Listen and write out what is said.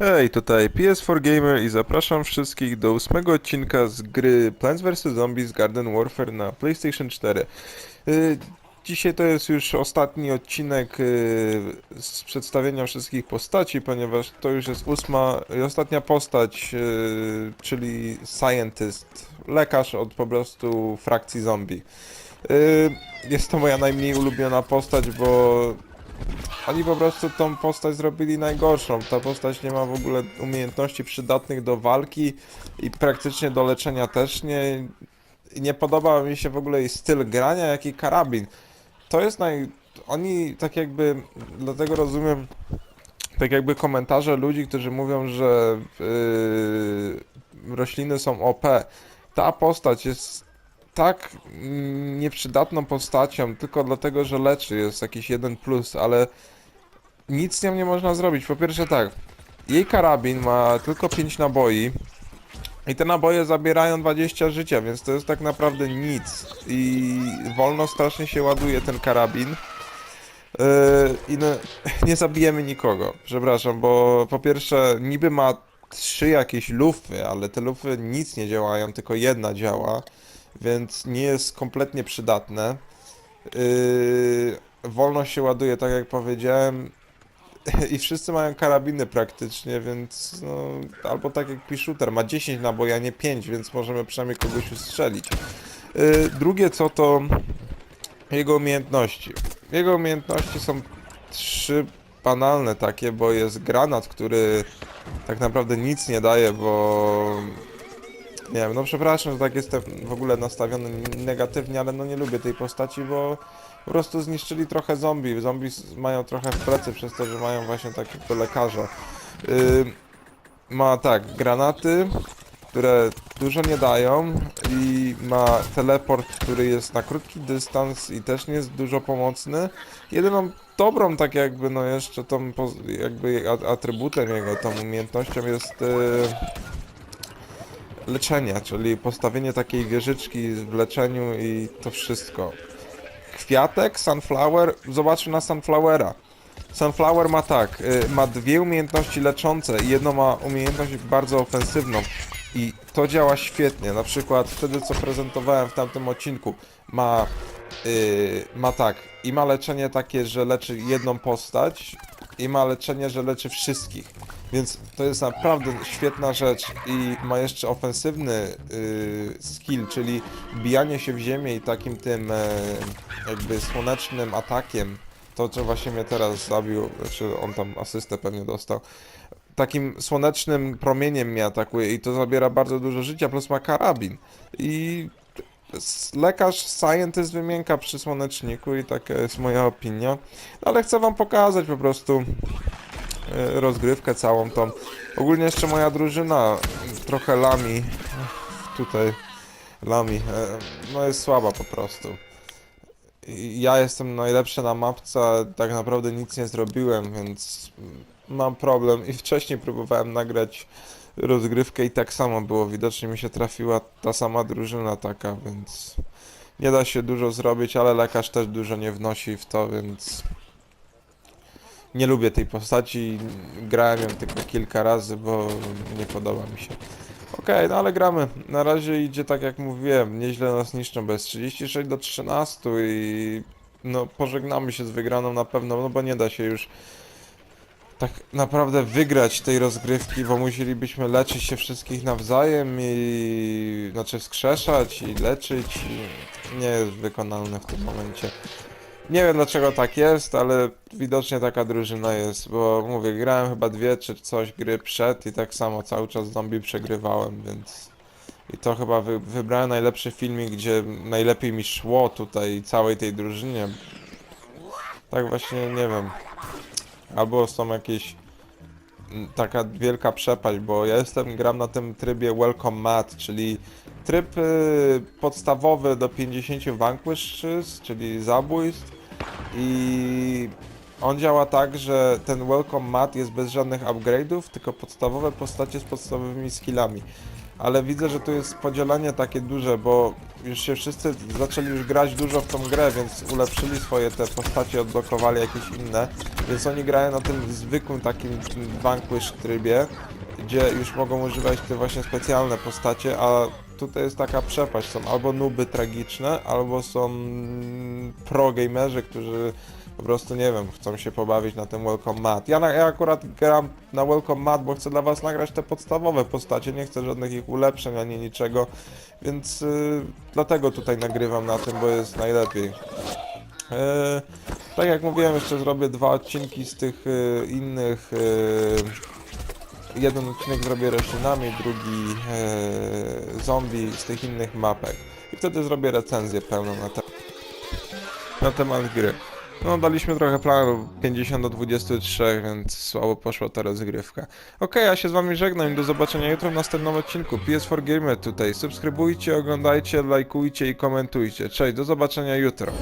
Hej, tutaj PS4 Gamer i zapraszam wszystkich do ósmego odcinka z gry Plants vs. Zombies Garden Warfare na PlayStation 4. Y, Dzisiaj to jest już ostatni odcinek y, z przedstawienia wszystkich postaci, ponieważ to już jest ósma i ostatnia postać, y, czyli Scientist, lekarz od po prostu frakcji zombie. Jest to moja najmniej ulubiona postać, bo oni po prostu tą postać zrobili najgorszą. Ta postać nie ma w ogóle umiejętności przydatnych do walki i praktycznie do leczenia też nie. I nie podoba mi się w ogóle jej styl grania, jak i karabin. To jest naj... Oni tak jakby... Dlatego rozumiem tak jakby komentarze ludzi, którzy mówią, że yy, rośliny są OP. Ta postać jest tak mm, nieprzydatną postacią, tylko dlatego, że leczy, jest jakiś jeden plus, ale nic z nią nie można zrobić. Po pierwsze tak, jej karabin ma tylko 5 naboi i te naboje zabierają 20 życia, więc to jest tak naprawdę nic. I wolno strasznie się ładuje ten karabin. Yy, I no, nie zabijemy nikogo, przepraszam, bo po pierwsze niby ma trzy jakieś lufy, ale te lufy nic nie działają, tylko jedna działa, więc nie jest kompletnie przydatne. Yy, wolno się ładuje, tak jak powiedziałem, i wszyscy mają karabiny praktycznie, więc no, albo tak jak P-Shooter, ma 10 naboi, nie 5, więc możemy przynajmniej kogoś ustrzelić. Yy, drugie co to jego umiejętności. Jego umiejętności są trzy banalne takie, bo jest granat, który tak naprawdę nic nie daje, bo nie wiem, no przepraszam, że tak jestem w ogóle nastawiony negatywnie, ale no nie lubię tej postaci, bo po prostu zniszczyli trochę zombie. Zombie mają trochę w plecy przez to, że mają właśnie takiego lekarza. Yy, ma tak, granaty, które dużo nie dają i ma teleport, który jest na krótki dystans i też nie jest dużo pomocny. Jedyną dobrą tak jakby no jeszcze tą jakby atrybutem jego, tą umiejętnością jest yy, leczenie, czyli postawienie takiej wieżyczki w leczeniu i to wszystko. Kwiatek, Sunflower, zobaczmy na Sunflowera. Sunflower ma tak, y, ma dwie umiejętności leczące i jedną ma umiejętność bardzo ofensywną. I to działa świetnie. Na przykład wtedy, co prezentowałem w tamtym odcinku, ma, y, ma tak, i ma leczenie takie, że leczy jedną postać, i ma leczenie, że leczy wszystkich. Więc to jest naprawdę świetna rzecz i ma jeszcze ofensywny y, skill, czyli bijanie się w ziemię i takim tym e, jakby słonecznym atakiem. To, co właśnie mnie teraz zabił, znaczy on tam asystę pewnie dostał. Takim słonecznym promieniem mnie atakuje i to zabiera bardzo dużo życia, plus ma karabin. I lekarz, scientist wymienka przy słoneczniku i taka jest moja opinia. No, ale chcę wam pokazać po prostu rozgrywkę całą tą. Ogólnie jeszcze moja drużyna trochę lami tutaj lami, e, no jest słaba po prostu. Ja jestem najlepszy na mapce, tak naprawdę nic nie zrobiłem, więc mam problem i wcześniej próbowałem nagrać rozgrywkę i tak samo było, widocznie mi się trafiła ta sama drużyna taka, więc nie da się dużo zrobić, ale lekarz też dużo nie wnosi w to, więc nie lubię tej postaci, grałem ją tylko kilka razy, bo nie podoba mi się. Okej, no ale gramy. Na razie idzie tak jak mówiłem, nieźle nas niszczą, bez 36 do 13 i no pożegnamy się z wygraną na pewno, no bo nie da się już tak naprawdę wygrać tej rozgrywki, bo musielibyśmy leczyć się wszystkich nawzajem i znaczy wskrzeszać i leczyć i nie jest wykonalne w tym momencie. Nie wiem dlaczego tak jest, ale widocznie taka drużyna jest, bo mówię, grałem chyba dwie czy coś gry przed i tak samo cały czas zombie przegrywałem, więc... I to chyba wy, wybrałem najlepszy filmik, gdzie najlepiej mi szło tutaj całej tej drużynie. Tak właśnie, nie wiem. Albo są jakieś... mm, Taka wielka przepaść, bo ja jestem, gram na tym trybie Welcome Mat, czyli tryb y, podstawowy do 50 vanquishes, czyli zabójstw i on działa tak, że ten welcome mat jest bez żadnych upgrade'ów, tylko podstawowe postacie z podstawowymi skillami. ale widzę, że tu jest podzielenie takie duże, bo już się wszyscy zaczęli już grać dużo w tą grę, więc ulepszyli swoje te postacie, odblokowali jakieś inne, więc oni grają na tym zwykłym takim vanquish trybie, gdzie już mogą używać te właśnie specjalne postacie, a tutaj jest taka przepaść, są albo nuby tragiczne, albo są pro gamerzy, którzy po prostu, nie wiem, chcą się pobawić na tym Welcome Mat. Ja, ja akurat gram na Welcome Mat, bo chcę dla was nagrać te podstawowe postacie, nie chcę żadnych ich ulepszeń ani niczego, więc y, dlatego tutaj nagrywam na tym, bo jest najlepiej. E, tak jak mówiłem, jeszcze zrobię dwa odcinki z tych y, innych. y, jeden odcinek zrobię roślinami, drugi e, zombie z tych innych mapek. I wtedy zrobię recenzję pełną na, te, na temat gry. No, daliśmy trochę planu 50 do 23, więc słabo poszła ta rozgrywka. Okej, ja się z wami żegnam i do zobaczenia jutro w następnym odcinku. PS4 Gamer tutaj. Subskrybujcie, oglądajcie, lajkujcie i komentujcie. Cześć, do zobaczenia jutro.